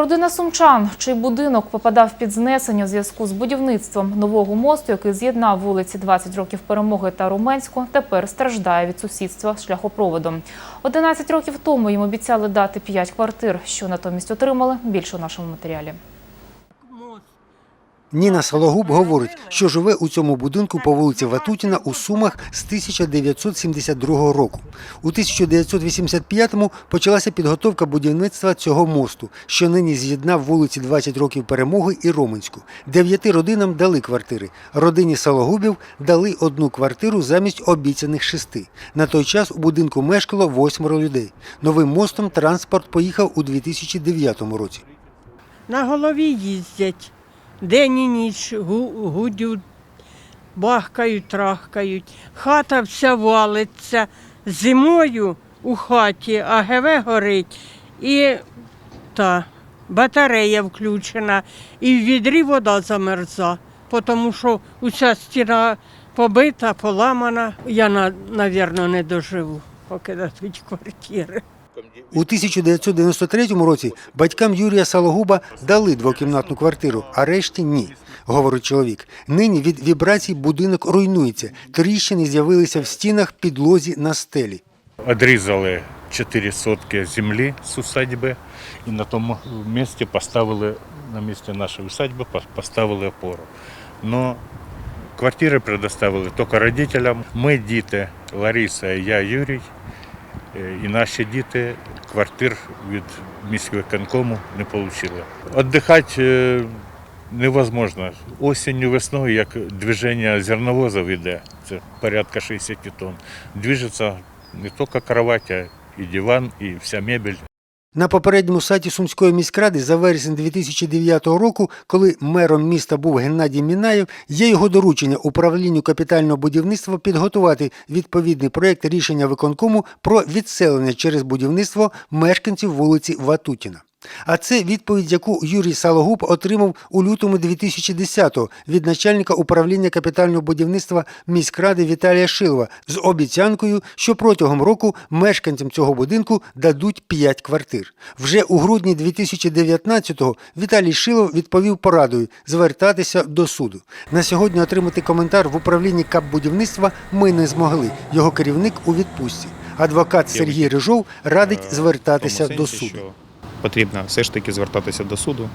Родина сумчан, чий будинок попадав під знесення у зв'язку з будівництвом нового мосту, який з'єднав вулиці 20 років перемоги та Руменську, тепер страждає від сусідства шляхопроводом. 11 років тому їм обіцяли дати 5 квартир. Що натомість отримали? Більше у нашому матеріалі. Ніна Сологуб говорить, що живе у цьому будинку по вулиці Ватутіна у Сумах з 1972 року. У 1985-му почалася підготовка будівництва цього мосту, що нині з'єднав вулиці 20 років перемоги і Роменську. Дев'яти родинам дали квартири. Родині Сологубів дали одну квартиру замість обіцяних шести. На той час у будинку мешкало восьмеро людей. Новим мостом транспорт поїхав у 2009 році. На голові їздять. День і ніч гу- гудють, бахкають, трахкають. Хата вся валиться. Зимою у хаті АГВ горить і та батарея включена, і в відрі вода замерза, тому що уся стіна побита, поламана. Я, мабуть, не доживу, поки дадуть квартири. У 1993 році батькам Юрія Сологуба дали двокімнатну квартиру, а решті ні, говорить чоловік. Нині від вібрацій будинок руйнується. Тріщини з'явилися в стінах, підлозі на стелі. Одрізали 4 сотки землі з усадьби і на тому місці поставили, на місці нашої усадьби поставили опору. Но квартири предоставили тільки родителям. Ми діти, Лариса, я, Юрій, і наші діти квартир від міського конкому не отримали. Віддихати е, невозможно. Осінню, весною, як движення зерновозів йде, це порядка 60 тонн, движеться не тільки кровать, а і диван, і вся мебель. На попередньому сайті Сумської міськради за вересень 2009 року, коли мером міста був Геннадій Мінаєв, є його доручення управлінню капітального будівництва підготувати відповідний проєкт рішення виконкому про відселення через будівництво мешканців вулиці Ватутіна. А це відповідь, яку Юрій Сологуб отримав у лютому 2010-го від начальника управління капітального будівництва міськради Віталія Шилова з обіцянкою, що протягом року мешканцям цього будинку дадуть 5 квартир. Вже у грудні 2019-го Віталій Шилов відповів порадою звертатися до суду. На сьогодні отримати коментар в управлінні капбудівництва ми не змогли. Його керівник у відпустці. Адвокат Сергій Рижов радить Е, звертатися до суду. Потрібно все ж таки звертатися до суду.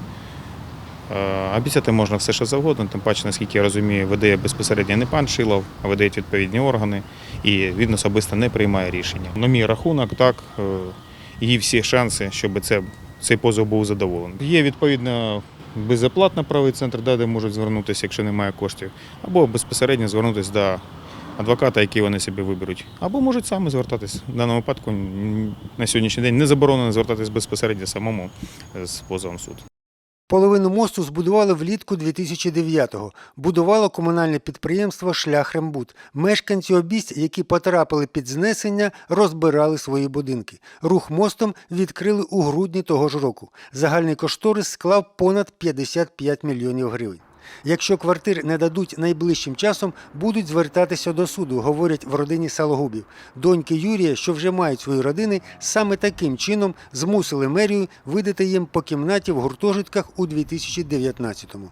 Е, Обіцяти можна все, що завгодно, тим паче, наскільки я розумію, видає безпосередньо не пан Шилов, а видають відповідні органи, і він особисто не приймає рішення. На мій рахунок, так, е, є всі шанси, щоб це, цей позов був задоволений. Є відповідно безоплатно правий центр, де можуть звернутися, якщо немає коштів, або безпосередньо звернутися до адвоката, який вони собі виберуть, або можуть самі звертатись. В даному випадку на сьогоднішній день не заборонено звертатись безпосередньо самому е, з позовом суд. Половину мосту збудували влітку 2009-го. Будувало комунальне підприємство «Шляхрембуд». Мешканці обість, які потрапили під знесення, розбирали свої будинки. Рух мостом відкрили у грудні того ж року. Загальний кошторис склав понад 55 мільйонів гривень. Якщо квартир не дадуть найближчим часом, будуть звертатися до суду, говорять в родині Салогубів. Доньки Юрія, що вже мають свої родини, саме таким чином змусили мерію видати їм по кімнаті в гуртожитках у 2019-му.